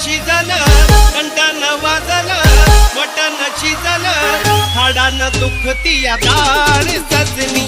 शिजल कंटन वाजल mutton शिजल हाडान दुखती दाळ सजनी